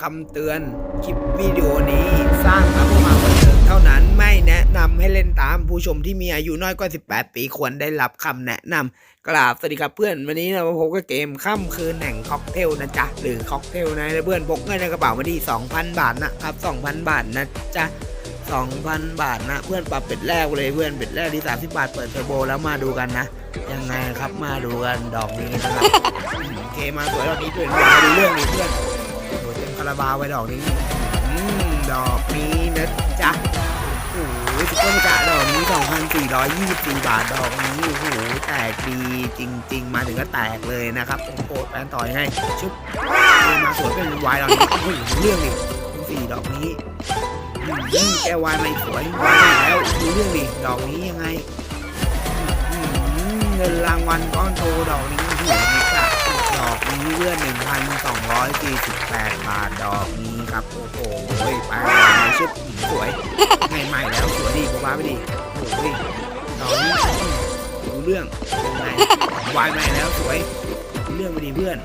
คำเตือน คลิปวิดีโอนี้สร้างมาเพื่อความบันเทิงเท่านั้นไม่แนะนำให้เล่นตามผู้ชมที่มีอายุน้อยกว่า 18 ปีควรได้รับคำแนะนำกราบสวัสดีครับเพื่อนวันนี้เรามาพบกับเกมค่ำคืนแห่งค็อกเทลนะจ๊ะ หรือค็อกเทลนะเพื่อนพกเงินในกระเป๋ามาดี2,000 บาทนะครับ 2,000 บาทนะจ๊ะ2,000 บาทนะ เพื่อนปรับเป็ดแรกเลยเพื่อนเป็ดแรกที่ 30 บาท เปิดเทอร์โบแล้วมาดูกันนะ ยังไงครับมาดูกันดอกนี้นะครับโอเคมาสวยดอกนี้เพื่อนมาดูเรื่องนี้เพื่อน โหเต็มคาราบาวไวดอกนี้อืมดอกนี้นะจ๊ะโอ้โหซุปเปอร์มกะดอกนี้ 2,424 บาทดอกนี้โอ้โหแตกดีจริง ๆ มาถึงก็แตกเลยนะครับโอ้โหแฟนต่อยให้ชุบมาสวยเป็นวายดอกนี้โอ้โหเรื่องดิสี่ดอกนี้แกวายไม่สวยวายแล้วดูเรื่องดิดอกนี้ยังไงเงินรางวัลก้อนโตดอกนี้ถูกนิกะดอกนี้เลื่อน 1,248 บาทดอกนี้ครับ โอ้โหไปเลยชุดสวยใหม่ๆแล้วสวยดีบ้าไปดีโอ้โหดอกนี้รู้เรื่องเป็นไงวายใหม่แล้วสวยดูเรื่องไปดีเพื่อน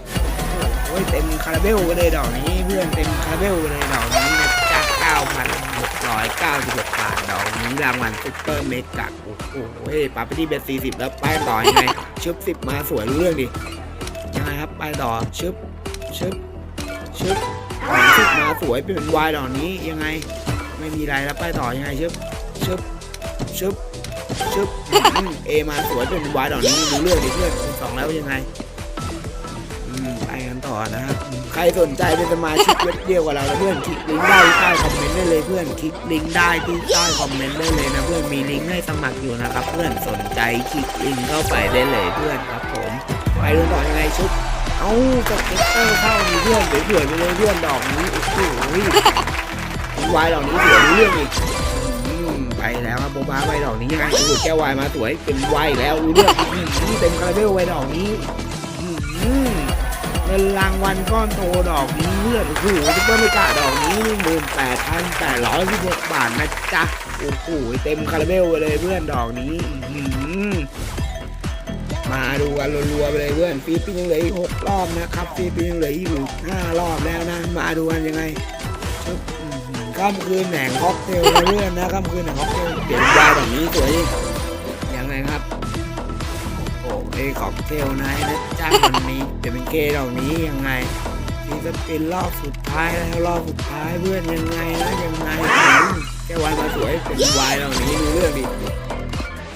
โอ้ยเต็มคาราเบลเลยดอกนี้เพื่อนเต็มคาราเบลเลยดอกนี้นะจ๊ะ9,696บาทดอกนี้รางวัลซุปเปอร์เมกะโอ้โหปาไปที่เบ็ด40 แล้วไปต่อยังไงชึบ10 มาสวยรู้เรื่องดิยังไงครับไปต่อชึบ ชึบชึบชึบมาสวยเป็นวายดอกนี้ยังไง ไม่มีอะไรแล้วไปต่อยังไงชึบชึบชึบชึบเอมาสวยเป็นวายดอกนี้รู้เรื่องดิเพื่อนสองแล้วยังไงไปกันต่อนะครับใครสนใจเป็นสมาชิกเว็บเดียวกับเรานะเพื่อนคลิกลิงก์ได้ใต้คอมเมนต์ได้เลยเพื่อนคลิกลิงก์ได้ที่ใต้คอมเมนต์ได้เลยนะเพื่อนมีลิงก์ให้สมัครอยู่นะครับ เพื่อนสนใจคลิกลิงก์เข้าไปได้เลยเพื่อนครับผมไปดูต่อยังไงชุด เอ้าสเก็ตเตอร์เข้ามีเพื่อนสวยๆไปเลยเพื่อนดอกนี้โอ้โหวายดอกนี้สวยรู้เรื่องอีกอืมไปแล้วครับโบบาไปดอกนี้ยังไงโอ้โหแก้ววายมาสวยเป็นวายแล้วรู้เรื่องอืมเต็มคาราเบลไวดอกนี้อืมเงินรางวัลก้อนโตดอกนี้เลือดโอ้โหซุปเปอร์เมกาดอกนี้หมื่นแปดพันแปดร้อยสิบหกบาทนะจ๊ะโอ้โหเต็มคาราเบลเลยเพื่อนดอกนี้อือหือ มาดูกันรัวๆไปเลยเพื่อนฟีปินยังเหลืออีกหกรอบนะครับฟีปินยังเหลืออยู่ห้ารอบแล้วนะ มาดูกันยังไงชุดอื้อหือค่ำคืนแห่งค็อกเทลเพื่อนนะค่ำคืนแห่งค็อกเทลเปลี่ยนยาแบบนี้สวยยังไงครับโอ้เอ้ค็อกเทลนายนะจ้าวันนี้เดี๋ยวเป็นเกย์ดอกนี้ยังไงนี่จะเป็นรอบสุดท้ายแล้วรอบสุดท้ายเพื่อนยังไงนะยังไงแกวายมาสวยเป็นวายดอกนี้ดูเรื่องดิ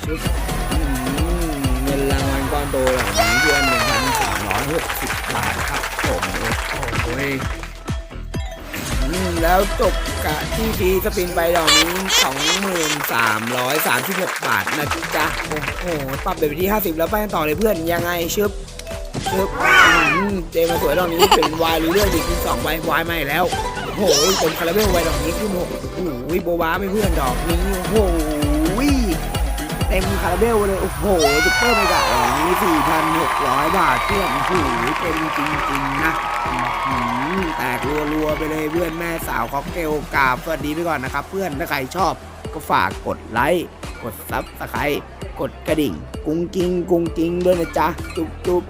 ชุด โตดอกนี้เดือนหนึ่งพันสามร้อยหกสิบบาทครับผมโอ้โหแล้วจบกะที่ทีสปินไปดอกนี้สองหมื่นสามร้อยสามสิบหกบาทนะจ๊ะ โอ้โห ปรับไปที่ห้าสิบแล้วไปกันต่อเลยเพื่อนยังไงชึบชึบอืมเจมาสวยดอกนี้เป็นวายหรือเรื่องดีขึ้นสองใบวายใหม่แล้ว โอ้โหเต็มคาราเบลไว้ดอกนี้ขึ้นหกโอ้โหโบบาไม่เพื่อนดอกนี้ โอ้โหเต็มคาราเบลเลย โอ้โหซุปเปอร์เมกะ สี่พันหกร้อยบาทเพื่อนหูเป็นจริงๆนะแตกรัวๆไปเลยเพื่อนแม่สาวค็อกเทลกราบสวัสดีไปก่อนนะครับ เพื่อนถ้าใครชอบก็ฝากกดไลค์กดซับสไครต์กดกระดิ่ง กุ้งกิ้งกุ้งกิ้งด้วยนะจ๊ะ จุ๊บจุ๊บ